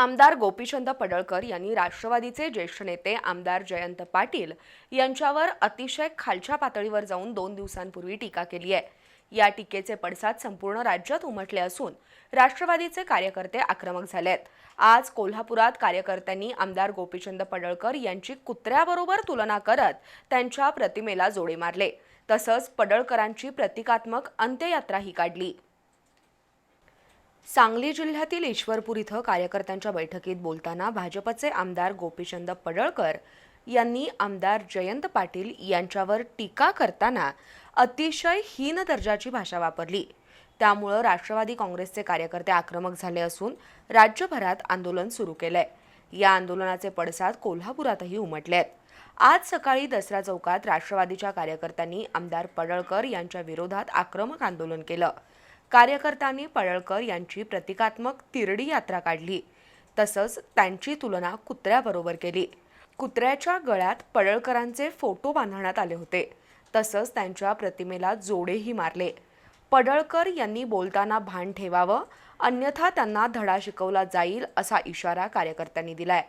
आमदार गोपीचंद पडळकर यांनी राष्ट्रवादीचे ज्येष्ठ नेते आमदार जयंत पाटील यांच्यावर अतिशय खालच्या पातळीवर जाऊन दोन दिवसांपूर्वी टीका केली आहे. या टीकेचे पडसाद संपूर्ण राज्यात उमटले असून राष्ट्रवादीचे कार्यकर्ते आक्रमक झालेत आज कोल्हापुरात कार्यकर्त्यांनी आमदार गोपीचंद पडळकर यांची कुत्र्याबरोबर तुलना करत त्यांच्या प्रतिमेला जोडे मारले. तसंच पडळकरांची प्रतिकात्मक अंत्ययात्राही काढली. सांगली जिल्ह्यातील ईश्वरपूर इथं कार्यकर्त्यांच्या बैठकीत बोलताना भाजपचे आमदार गोपीचंद पडळकर यांनी आमदार जयंत पाटील यांच्यावर टीका करताना अतिशय हीन दर्जाची भाषा वापरली. त्यामुळं राष्ट्रवादी काँग्रेसचे कार्यकर्ते आक्रमक झाले असून राज्यभरात आंदोलन सुरू केलंय. या आंदोलनाचे पडसाद कोल्हापुरातही उमटले आहेत. आज सकाळी दसरा चौकात राष्ट्रवादीच्या कार्यकर्त्यांनी आमदार पडळकर यांच्या विरोधात आक्रमक आंदोलन केलं. कार्यकर्त्यांनी पडळकर यांची प्रतिकात्मक तिरडी यात्रा काढली. तसंच त्यांची तुलना कुत्र्याबरोबर केली. कुत्र्याच्या गळ्यात पडळकरांचे फोटो बांधण्यात आले होते. तसंच त्यांच्या प्रतिमेला जोडेही मारले. पडळकर यांनी बोलताना भान ठेवावं अन्यथा त्यांना धडा शिकवला जाईल असा इशारा कार्यकर्त्यांनी दिलाय.